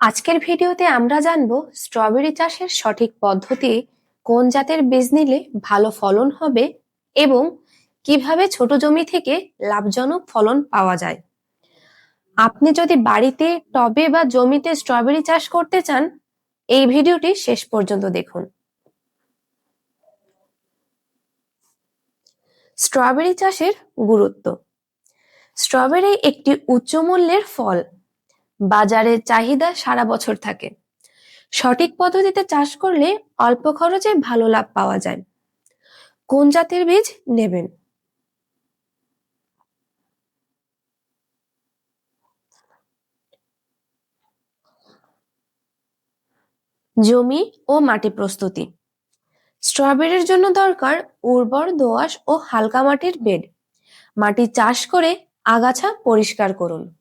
আজকের ভিডিওতে আমরা জানব স্ট্রবেরি চাষের সঠিক পদ্ধতি, কোন জাতের বীজ নিলে ভালো ফলন হবে এবং কীভাবে ছোট জমি থেকে লাভজনক ফলন পাওয়া যায়। আপনি যদি বাড়িতে, টবে বা জমিতে স্ট্রবেরি চাষ করতে চান, এই ভিডিওটি শেষ পর্যন্ত দেখুন। স্ট্রবেরি চাষের গুরুত্ব। স্ট্রবেরি একটি উচ্চ মূল্যের ফল। বাজারে চাহিদা সারা বছর থাকে। সঠিক পদ্ধতিতে চাষ করলে অল্প খরচে ভালো লাভ পাওয়া যায়। কোন জাতের বীজ নেবেন? জমি ও মাটি প্রস্তুতি। স্ট্রবেরির জন্য দরকার উর্বর দোআঁশ ও হালকা মাটির বেড। মাটি চাষ করে আগাছা পরিষ্কার করুন।